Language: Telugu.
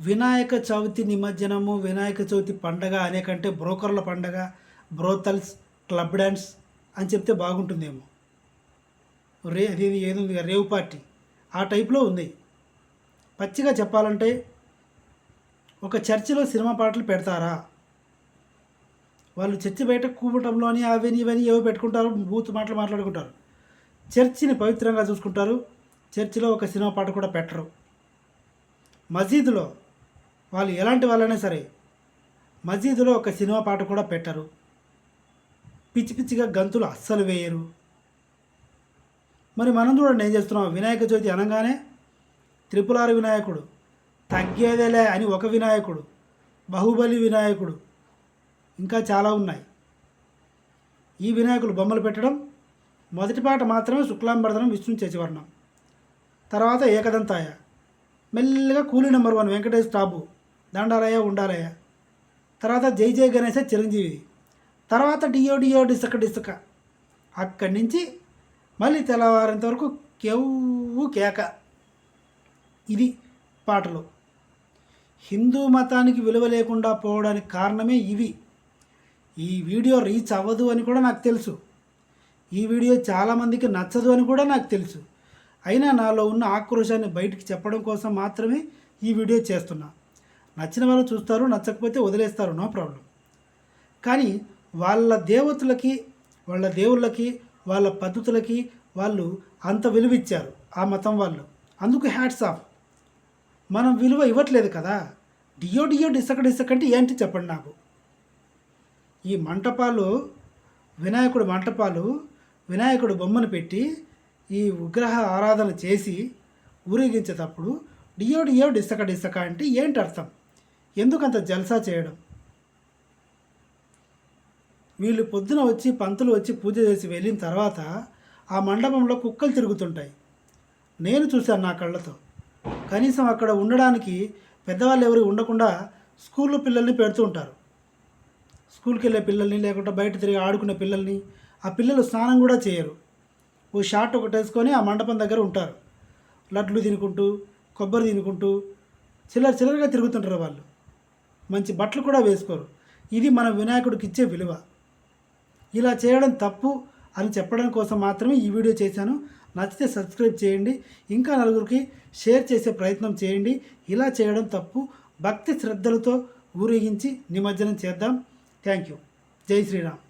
వినాయక చవితి నిమజ్జనము వినాయక చవితి పండగ అనే కంటే బ్రోకర్ల పండగ బ్రోతల్స్ క్లబ్ డ్యాన్స్ అని చెప్తే బాగుంటుందేమో. రే అది ఏది రేవ్ పార్టీ. ఆ టైప్లో ఉంది. పచ్చిగా చెప్పాలంటే ఒక చర్చిలో సినిమా పాటలు పెడతారా? వాళ్ళు చర్చి బయట కూపటంలోని అవని ఇవని ఏవో పెట్టుకుంటారు బూత్ మాటలు మాట్లాడుకుంటారు. చర్చిని పవిత్రంగా చూసుకుంటారు. చర్చిలో ఒక సినిమా పాట కూడా పెట్టరు. మసీదులో వాళ్ళు ఎలాంటి వాళ్ళైనా సరే మసీదులో ఒక సినిమా పాట కూడా పెట్టరు. పిచ్చి పిచ్చిగా గంతులు అస్సలు వేయరు. మరి మనం చూడండి ఏం చేస్తున్నాం? వినాయక చవితి అనగానే త్రిపులారి వినాయకుడు తగ్గేదేలే అని ఒక వినాయకుడు బాహుబలి వినాయకుడు ఇంకా చాలా ఉన్నాయి. ఈ వినాయకులు బొమ్మలు పెట్టడం మొదటి పాట మాత్రమే శుక్లాంబరదనం విష్ణు చేచివర్ణం తర్వాత ఏకదంతాయ మెల్లగా coolie number one Venkatesh Tabu దండాలయ ఉండాలయ తర్వాత జై జయ గణేశ చిరంజీవి. తర్వాత డియో డియో డిసక డిసక. అక్కడి నుంచి మళ్ళీ తెల్లవారేంత వరకు కెవ్వు కేక. ఇది పాటలు. హిందూ మతానికి విలువ లేకుండా పోవడానికి కారణమే ఇవి. ఈ వీడియో రీచ్ అవ్వదు అని కూడా నాకు తెలుసు. ఈ వీడియో చాలామందికి నచ్చదు అని కూడా నాకు తెలుసు. అయినా నాలో ఉన్న ఆక్రోశాన్ని బయటికి చెప్పడం కోసం మాత్రమే ఈ వీడియో చేస్తున్నా. నచ్చిన వాళ్ళు చూస్తారు నచ్చకపోతే వదిలేస్తారు నో ప్రాబ్లం. కానీ వాళ్ళ దేవతలకి వాళ్ళ దేవుళ్ళకి వాళ్ళ పద్ధతులకి వాళ్ళు అంత విలువ ఇచ్చారు ఆ మతం వాళ్ళు. అందుకు హ్యాట్స్ ఆఫ్ మనం విలువ ఇవ్వట్లేదు కదా. డియో డియో డిసక డిసక అంటే ఏంటి చెప్పండి నాకు? ఈ మంటపాలు వినాయకుడు మంటపాలు వినాయకుడు బొమ్మను పెట్టి ఈ విగ్రహ ఆరాధన చేసి ఊరేగించేటప్పుడు డియో డియో డిసక డిసక అంటే ఏంటి అర్థం? ఎందుకంత జల్సా చేయడం? వీళ్ళు పొద్దున వచ్చి పంతులు వచ్చి పూజ చేసి వెళ్ళిన తర్వాత ఆ మండపంలో కుక్కలు తిరుగుతుంటాయి. నేను చూశాను నా కళ్ళతో. కనీసం అక్కడ ఉండడానికి పెద్దవాళ్ళు ఎవరు ఉండకుండా స్కూల్లో పిల్లల్ని పెడుతూ ఉంటారు. స్కూల్కి వెళ్ళే పిల్లల్ని లేకుంటే బయట తిరిగి ఆడుకునే పిల్లల్ని ఆ పిల్లలు స్నానం కూడా చేయరు. ఓ షార్ట్ ఒకటి వేసుకొని ఆ మండపం దగ్గర ఉంటారు. లడ్లు తినుకుంటూ కొబ్బరి తినుకుంటూ చిల్లర చిల్లరగా తిరుగుతుంటారు వాళ్ళు. మంచి బట్టలు కూడా వేసుకోరు. ఇది మన వినాయకుడికి ఇచ్చే విలువ. ఇలా చేయడం తప్పు అని చెప్పడం కోసం మాత్రమే ఈ వీడియో చేశాను. నచ్చితే సబ్స్క్రైబ్ చేయండి. ఇంకా నలుగురికి షేర్ చేసే ప్రయత్నం చేయండి. ఇలా చేయడం తప్పు. భక్తి శ్రద్ధలతో ఊరేగించి నిమజ్జనం చేద్దాం. Thank you. జై శ్రీరామ్.